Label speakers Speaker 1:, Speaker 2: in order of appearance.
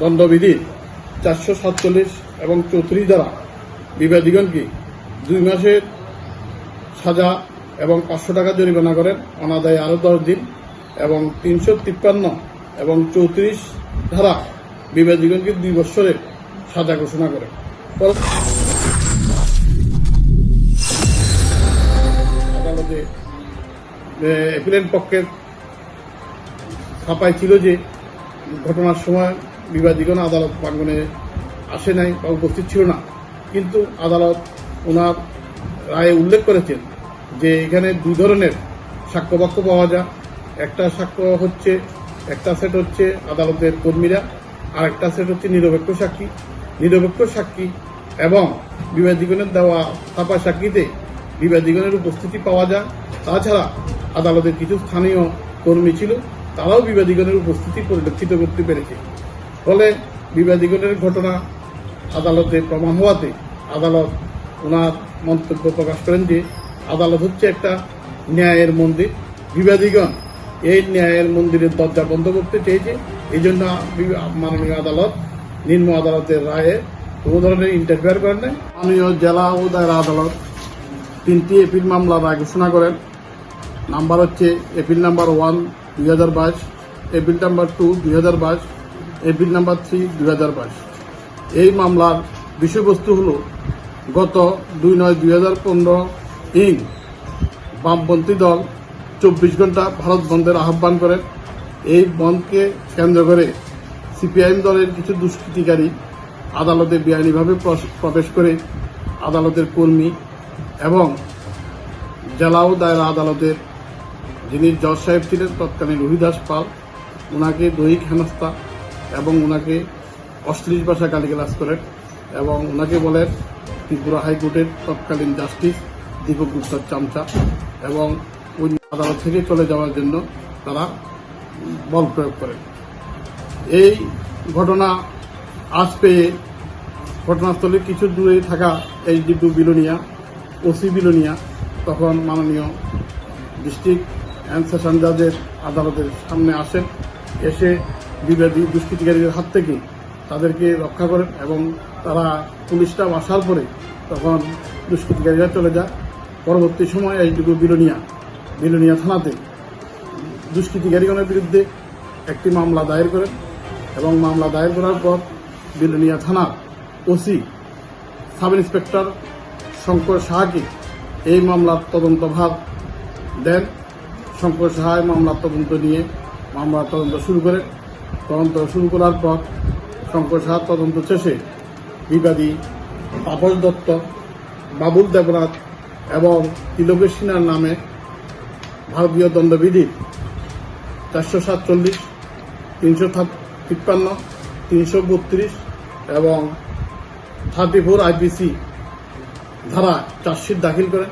Speaker 1: দণ্ডবিধির চারশো সাতচল্লিশ এবং চৌত্রিশ দ্বারা বিবাদীগণকে দুই মাসের সাজা এবং পাঁচশো টাকা জরিমানা করেন অনাদায় আরও দশ দিন এবং তিনশো তিপ্পান্ন এবং চৌত্রিশ ধারা বিবাদীগণকে দুই বৎসরের সাজা ঘোষণা করেন। আদালতে পক্ষের ছাপাই ছিল যে ঘটনার সময় বিবাদীগণ আদালত প্রাঙ্গনে আসে নাই বা উপস্থিত ছিল না। কিন্তু আদালত ওনার রায়ে উল্লেখ করেছেন যে এখানে দু ধরনের সাক্ষ্যবাক্য পাওয়া যায়। একটা সাক্ষ্য হচ্ছে, একটা সেট হচ্ছে আদালতের কর্মীরা, আর একটা সেট হচ্ছে নিরপেক্ষ সাক্ষী। নিরপেক্ষ সাক্ষী এবং বিবাদীগণের দেওয়া ছাপা সাক্ষীতে বিবাদীগণের উপস্থিতি পাওয়া যায়। তাছাড়া আদালতের কিছু স্থানীয় কর্মী ছিল, তারাও বিবাদীগণের উপস্থিতি পরিলক্ষিত করতে পেরেছে। ফলে বিবাদীগণের ঘটনা আদালতে প্রমাণ হওয়াতে আদালত ওনার মন্তব্য প্রকাশ করেন যে, আদালত হচ্ছে একটা ন্যায়ের মন্দির। বিবাদীগণ এই ন্যায়ের মন্দিরের দরজা বন্ধ করতে চেয়েছে। এই জন্য মাননীয় আদালত, নিম্ন আদালতের রায়ে কোনো ধরনের ইন্টারফেয়ার করেন নাই। মাননীয় জেলা ও দায়রা আদালত তিনটি এপিল মামলা রায় ঘোষণা করেন। নাম্বার হচ্ছে এপিল নাম্বার ওয়ান দুই হাজার বাইশ এপিল নাম্বার টু দুই হাজার বাইশ এপিল নাম্বার থ্রি দুই হাজার বাইশ। এই মামলার বিষয়বস্তু হল, গত দুই নয় দুই হাজার পনেরো ইং বামপন্থী দল চব্বিশ ঘণ্টা ভারত বন্ধের আহ্বান করেন এই বন্ধকে কেন্দ্র করে সিপিআইএম দলের কিছু দুষ্কৃতিকারী আদালতে বেআইনিভাবে প্রবেশ করে আদালতের কর্মী এবং জেলা ও দায়রা আদালতের যিনি জজ সাহেব ছিলেন তৎকালীন রহিদাস পাল ওনাকে দৈহিক হেনস্থা এবং ওনাকে অশ্লীল ভাষা গালিগালাজ করেন এবং ওনাকে বলেন ত্রিপুরা হাইকোর্টের তৎকালীন জাস্টিস দীপক গুপ্তার চামচা এবং ওই আদালত থেকে চলে যাওয়ার জন্য তারা বল প্রয়োগ করেন। এই ঘটনা আজ পেয়ে ঘটনাস্থলে কিছু দূরে থাকা এইচডিটু বিলোনিয়া, ওসি বিলোনিয়া, তখন মাননীয় ডিস্ট্রিক্ট অ্যান্ড সেশন জাজের আদালতের সামনে আসেন। এসে বিবাদী দুষ্কৃতিকারীদের হাত থেকে তাদেরকে রক্ষা করেন এবং তারা পুলিশটা আসার পরে তখন দুষ্কৃতিকারীরা চলে যায়। পরবর্তী সময় এইটুকু বিলোনিয়া বিলোনিয়া থানাতে দুষ্কৃতিকারীগণের বিরুদ্ধে একটি মামলা দায়ের করেন এবং মামলা দায়ের করার পর বিলোনিয়া থানার ওসি সাব ইন্সপেক্টর শঙ্কর সাহাকে এই মামলার তদন্তভার দেন। শঙ্কর সাহায় মামলার তদন্ত নিয়ে মামলার তদন্ত শুরু করে তদন্ত শুরু করার পর শঙ্কর সাহার তদন্ত শেষে বিবাদী তাপস দত্ত, বাবুল দেবনাথ এবং তিলকেশ সিনহার নামে ভারতীয় দণ্ডবিধির চারশো সাতচল্লিশ, তিনশো তিপ্পান্ন, তিনশো বত্রিশ এবং থার্টি ফোর আইপিসি ধারা চার্জশিট দাখিল করেন